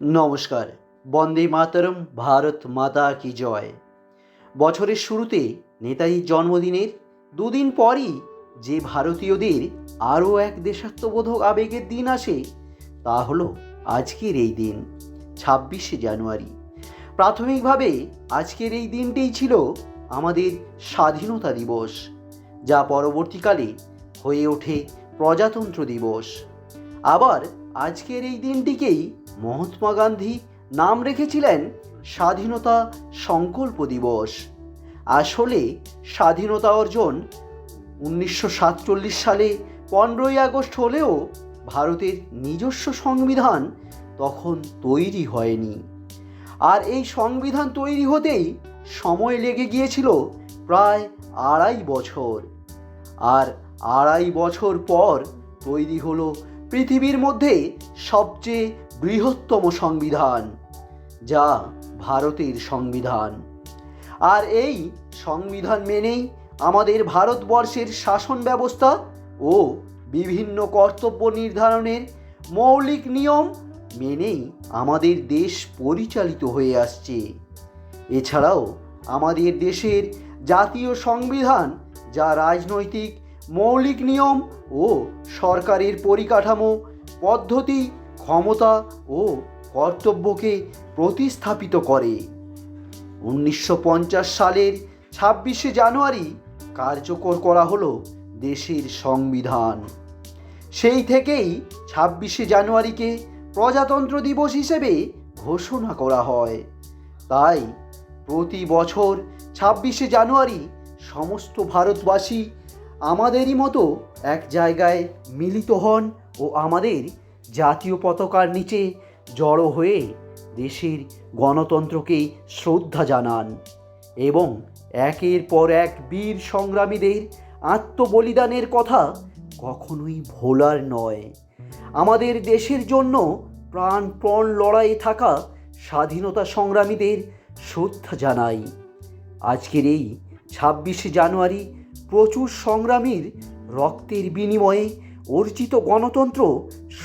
নমস্কার, বন্দে মাতরম, ভারত মাতা কি জয়। বছরের শুরুতে নেতাজির জন্মদিনের দুদিন পরই যে ভারতীয়দের আরও এক দেশাত্মবোধক আবেগের দিন আসে, তা হলো আজকের এই দিন, ছাব্বিশে জানুয়ারি। প্রাথমিকভাবে আজকের এই দিনটিই ছিল আমাদের স্বাধীনতা দিবস, যা পরবর্তীকালে হয়ে ওঠে প্রজাতন্ত্র দিবস। আবার আজকের এই দিনটিকেই মহাত্মা গান্ধী নাম রেখেছিলেন স্বাধীনতা সংকল্প দিবস। আসলে স্বাধীনতা অর্জন উনিশশো সাতচল্লিশ সালে পনেরোই আগস্ট হলেও ভারতের নিজস্ব সংবিধান তখন তৈরি হয়নি। আর এই সংবিধান তৈরি হতেই সময় লেগে গিয়েছিল প্রায় আড়াই বছর। আর আড়াই বছর পর তৈরি হলো পৃথিবীর মধ্যে সবচেয়ে বৃহত্তম সংবিধান, যা ভারতের সংবিধান। আর এই সংবিধান মেনেই আমাদের ভারতবর্ষের শাসন ব্যবস্থা ও বিভিন্ন কর্তব্য নির্ধারণের মৌলিক নিয়ম মেনেই আমাদের দেশ পরিচালিত হয়ে আসছে। এছাড়াও আমাদের দেশের জাতীয় সংবিধান, যা রাজনৈতিক, মৌলিক নিয়ম ও সরকারের পরিকাঠামো, পদ্ধতি ক্ষমতা ও কর্তব্যকে প্রতিস্থাপিত করে। উনিশশো পঞ্চাশ সালের ছাব্বিশে জানুয়ারি কার্যকর করা হলো দেশের সংবিধান। সেই থেকেই ছাব্বিশে জানুয়ারিকে প্রজাতন্ত্র দিবস হিসেবে ঘোষণা করা হয়। তাই প্রতি বছর ছাব্বিশে জানুয়ারি সমস্ত ভারতবাসী আমাদেরই মতো এক জায়গায় মিলিত হন ও আমাদের জাতীয় পতাকার নিচে জড়ো হয়ে দেশের গণতন্ত্রকে শ্রদ্ধা জানান এবং একের পর এক বীর সংগ্রামীদের আত্মবলিদানের কথা কখনোই ভোলার নয়। আমাদের দেশের জন্য প্রাণপণ লড়াইয়ে থাকা স্বাধীনতা সংগ্রামীদের শ্রদ্ধা জানাই। আজকের এই ছাব্বিশে জানুয়ারি প্রচুর সংগ্রামীর রক্তের বিনিময়ে অর্জিত গণতন্ত্র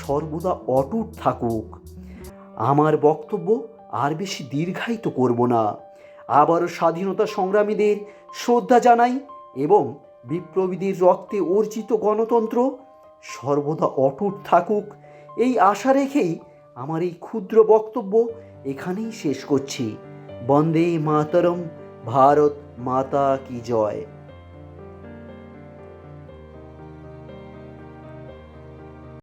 সর্বদা অটুট থাকুক। আমার বক্তব্য আর বেশি দীর্ঘায়িত করব না। আবারও স্বাধীনতা সংগ্রামীদের শ্রদ্ধা জানাই এবং বিপ্লবীদের রক্তে অর্জিত গণতন্ত্র সর্বদা অটুট থাকুক। এই আশা রেখেই আমার এই ক্ষুদ্র বক্তব্য এখানেই শেষ করছি। বন্দে মাতরম, ভারত মাতা কি জয়।